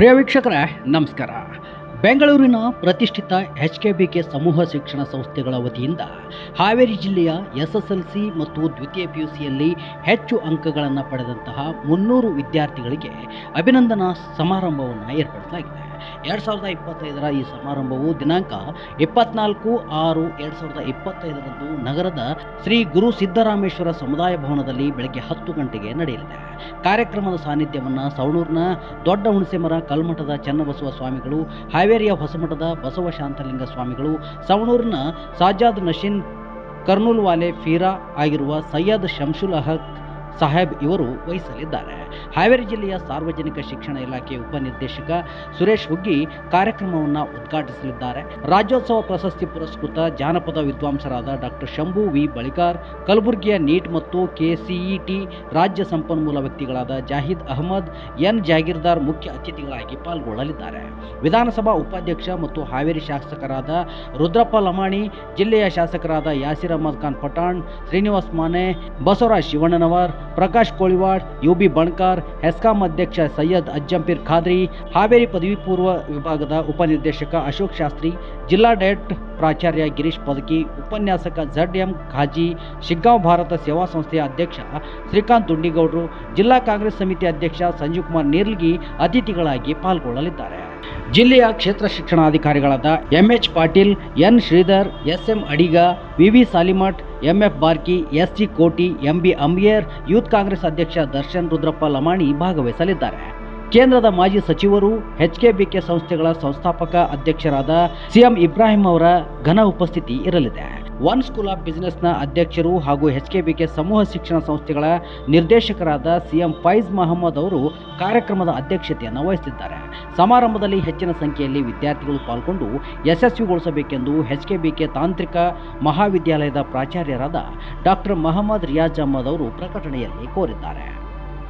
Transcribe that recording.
ಪ್ರಿಯ ವೀಕ್ಷಕರೇ, ನಮಸ್ಕಾರ. ಬೆಂಗಳೂರಿನ ಪ್ರತಿಷ್ಠಿತ ಎಚ್ ಕೆ ಬಿ ಕೆ ಸಮೂಹ ಶಿಕ್ಷಣ ಸಂಸ್ಥೆಗಳ ವತಿಯಿಂದ ಹಾವೇರಿ ಜಿಲ್ಲೆಯ ಎಸ್ ಎಸ್ ಎಲ್ ಸಿ ಮತ್ತು ದ್ವಿತೀಯ ಪಿ ಯು ಸಿಯಲ್ಲಿ ಹೆಚ್ಚು ಅಂಕಗಳನ್ನು ಪಡೆದಂತಹ ಮುನ್ನೂರು ವಿದ್ಯಾರ್ಥಿಗಳಿಗೆ ಅಭಿನಂದನಾ ಸಮಾರಂಭವನ್ನು ಏರ್ಪಡಿಸಲಾಗಿದೆ. ಎರಡು ಸಾವಿರದ ಇಪ್ಪತ್ತೈದರ ಈ ಸಮಾರಂಭವು ದಿನಾಂಕ ಇಪ್ಪತ್ನಾಲ್ಕು ಆರು ಎರಡು ಸಾವಿರದ ಇಪ್ಪತ್ತೈದರಂದು ನಗರದ ಶ್ರೀ ಗುರು ಸಿದ್ದರಾಮೇಶ್ವರ ಸಮುದಾಯ ಭವನದಲ್ಲಿ ಬೆಳಗ್ಗೆ ಹತ್ತು ಗಂಟೆಗೆ ನಡೆಯಲಿದೆ. ಕಾರ್ಯಕ್ರಮದ ಸಾನ್ನಿಧ್ಯವನ್ನು ಸವಣೂರಿನ ದೊಡ್ಡ ಹುಣಸೆಮರ ಕಲ್ಮಠದ ಚನ್ನಬಸವ ಸ್ವಾಮಿಗಳು, ಹಾವೇರಿಯ ಹೊಸಮಠದ ಬಸವ ಶಾಂತಲಿಂಗ ಸ್ವಾಮಿಗಳು, ಸವಣೂರಿನ ಸಾಜಾದ್ ನಶೀನ್ ಕರ್ನೂಲ್ ವಾಲೆ ಫೀರಾ ಆಗಿರುವ ಸೈಯದ್ ಶಂಶುಲ್ ಅಹಕ್ ಸಾಹೇಬ್ ಇವರು ವಹಿಸಲಿದ್ದಾರೆ. ಹಾವೇರಿ ಜಿಲ್ಲೆಯ ಸಾರ್ವಜನಿಕ ಶಿಕ್ಷಣ ಇಲಾಖೆ ಉಪನಿರ್ದೇಶಕ ಸುರೇಶ್ ಹುಗ್ಗಿ ಕಾರ್ಯಕ್ರಮವನ್ನು ಉದ್ಘಾಟಿಸಲಿದ್ದಾರೆ. ರಾಜ್ಯೋತ್ಸವ ಪ್ರಶಸ್ತಿ ಪುರಸ್ಕೃತ ಜಾನಪದ ವಿದ್ವಾಂಸರಾದ ಡಾಕ್ಟರ್ ಶಂಭು ವಿ. ಬಳಿಕಾರ್ ಕಲಬುರಗಿಯ ನೀಟ್ ಮತ್ತು ಕೆಸಿಇಟಿ ರಾಜ್ಯ ಸಂಪನ್ಮೂಲ ವ್ಯಕ್ತಿಗಳಾದ ಜಾಹಿದ್ ಅಹಮದ್, ಎನ್. ಜಾಗೀರ್ದಾರ್ ಮುಖ್ಯ ಅತಿಥಿಗಳಾಗಿ ಪಾಲ್ಗೊಳ್ಳಲಿದ್ದಾರೆ. ವಿಧಾನಸಭಾ ಉಪಾಧ್ಯಕ್ಷ ಮತ್ತು ಹಾವೇರಿ ಶಾಸಕರಾದ ರುದ್ರಪ್ಪ ಲಮಾಣಿ, ಜಿಲ್ಲೆಯ ಶಾಸಕರಾದ ಯಾಸಿರ್ ಅಹಮದ್ ಖಾನ್ ಪಠಾಣ್, ಶ್ರೀನಿವಾಸ್ ಮಾನೆ, ಬಸವರಾಜ್ ಶಿವಣ್ಣನವರ್ ಪ್ರಕಾಶ್ ಕೋಳಿವಾಡ್ ಯು ಬಿ ಬಣ್ಕಾರ್, ಹೆಸ್ಕಾಂ ಅಧ್ಯಕ್ಷ ಸೈಯದ್ ಅಜ್ಜಂಪೀರ್ ಖಾದ್ರಿ, ಹಾವೇರಿ ಪದವಿ ಪೂರ್ವ ವಿಭಾಗದ ಉಪನಿರ್ದೇಶಕ ಅಶೋಕ್ ಶಾಸ್ತ್ರಿ, ಜಿಲ್ಲಾ ಡಯಟ್ ಪ್ರಾಚಾರ್ಯ ಗಿರೀಶ್ ಪದಕಿ, ಉಪನ್ಯಾಸಕ ಝಡ್ ಎಂ ಖಾಜಿ, ಶಿಗ್ಗಾಂವ್ ಭಾರತ ಸೇವಾ ಸಂಸ್ಥೆಯ ಅಧ್ಯಕ್ಷ ಶ್ರೀಕಾಂತ್ ದುಂಡಿಗೌಡರು, ಜಿಲ್ಲಾ ಕಾಂಗ್ರೆಸ್ ಸಮಿತಿ ಅಧ್ಯಕ್ಷ ಸಂಜೀವ್ ಕುಮಾರ್ ನೇರ್ಲ್ಗಿ ಅತಿಥಿಗಳಾಗಿ ಪಾಲ್ಗೊಳ್ಳಲಿದ್ದಾರೆ. ಜಿಲ್ಲೆಯ ಕ್ಷೇತ್ರ ಶಿಕ್ಷಣಾಧಿಕಾರಿಗಳಾದ MH Patil, N Shridhar, SM Adiga, VV Salimath, MF Barki, SG Koti, MB Ambiyar, youth Congress ಅಧ್ಯಕ್ಷ ದರ್ಶನ್ ರುದ್ರಪ್ಪ ಲಮಾಣಿ ಭಾಗವಹಿಸಲಿದ್ದಾರೆ. ಕೇಂದ್ರದ ಮಾಜಿ ಸಚಿವರು ಎಚ್ಕೆಬಿಕೆ ಸಂಸ್ಥೆಗಳ ಸಂಸ್ಥಾಪಕ ಅಧ್ಯಕ್ಷರಾದ ಸಿಎಂ ಇಬ್ರಾಹಿಂ ಅವರ ಘನ ಉಪಸ್ಥಿತಿ ಇರಲಿದೆ. ಒನ್ ಸ್ಕೂಲ್ ಆಫ್ ಬಿಸಿನೆಸ್ನ ಅಧ್ಯಕ್ಷರು ಹಾಗೂ ಎಚ್ ಕೆ ಸಮೂಹ ಶಿಕ್ಷಣ ಸಂಸ್ಥೆಗಳ ನಿರ್ದೇಶಕರಾದ ಸಿಎಂ ಫೈಜ್ ಮಹಮ್ಮದ್ ಅವರು ಕಾರ್ಯಕ್ರಮದ ಅಧ್ಯಕ್ಷತೆಯನ್ನು ವಹಿಸಿದ್ದಾರೆ. ಸಮಾರಂಭದಲ್ಲಿ ಹೆಚ್ಚಿನ ಸಂಖ್ಯೆಯಲ್ಲಿ ವಿದ್ಯಾರ್ಥಿಗಳು ಪಾಲ್ಗೊಂಡು ಯಶಸ್ವಿಗೊಳಿಸಬೇಕೆಂದು ಎಚ್ಕೆಬಿಕೆ ತಾಂತ್ರಿಕ ಮಹಾವಿದ್ಯಾಲಯದ ಪ್ರಾಚಾರ್ಯರಾದ ಡಾಕ್ಟರ್ ಮಹಮ್ಮದ್ ರಿಯಾಜ್ ಅಹಮದ್ ಅವರು ಪ್ರಕಟಣೆಯಲ್ಲಿ ಕೋರಿದ್ದಾರೆ.